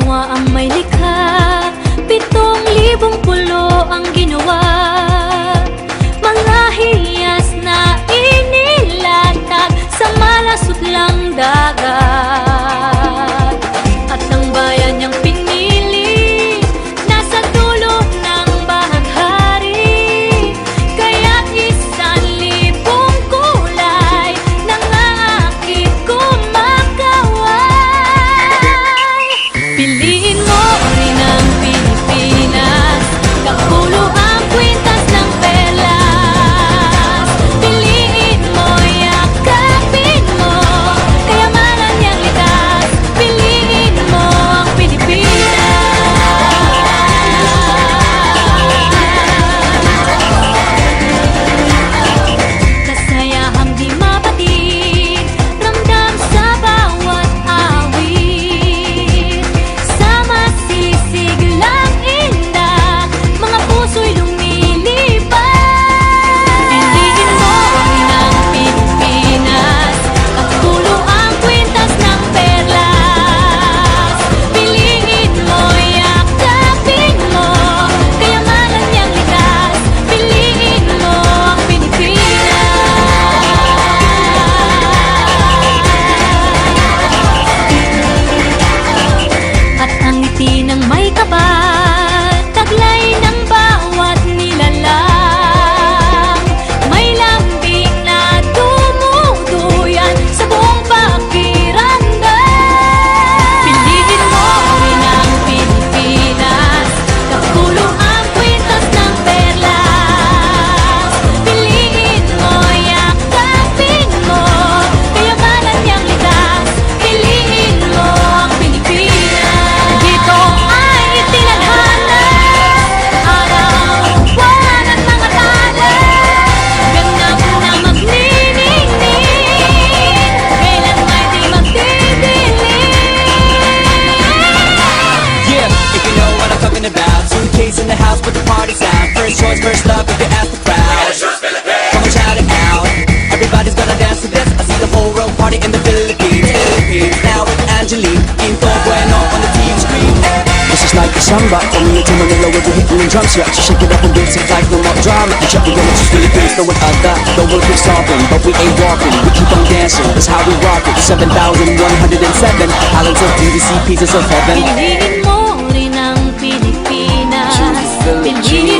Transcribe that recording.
tua mây lích Case in the house, but the party sound. First choice, first love, if you ask the crowd. Come on, shout it out. Everybody's gonna dance to this. I see the whole world party in the Philippines. Philippines. Now with Angelique, Quinto Bueno on the TV screen. This is like a samba From Manila to Manila with the hitting and drums Yeah, just shake it up and dance it like no more drama You check it out, it's Philippines, no one other Though we'll keep stopping, but we ain't walking We keep on dancing, that's how we rock it 7,107 islands of beauty, see pieces of heaven 지니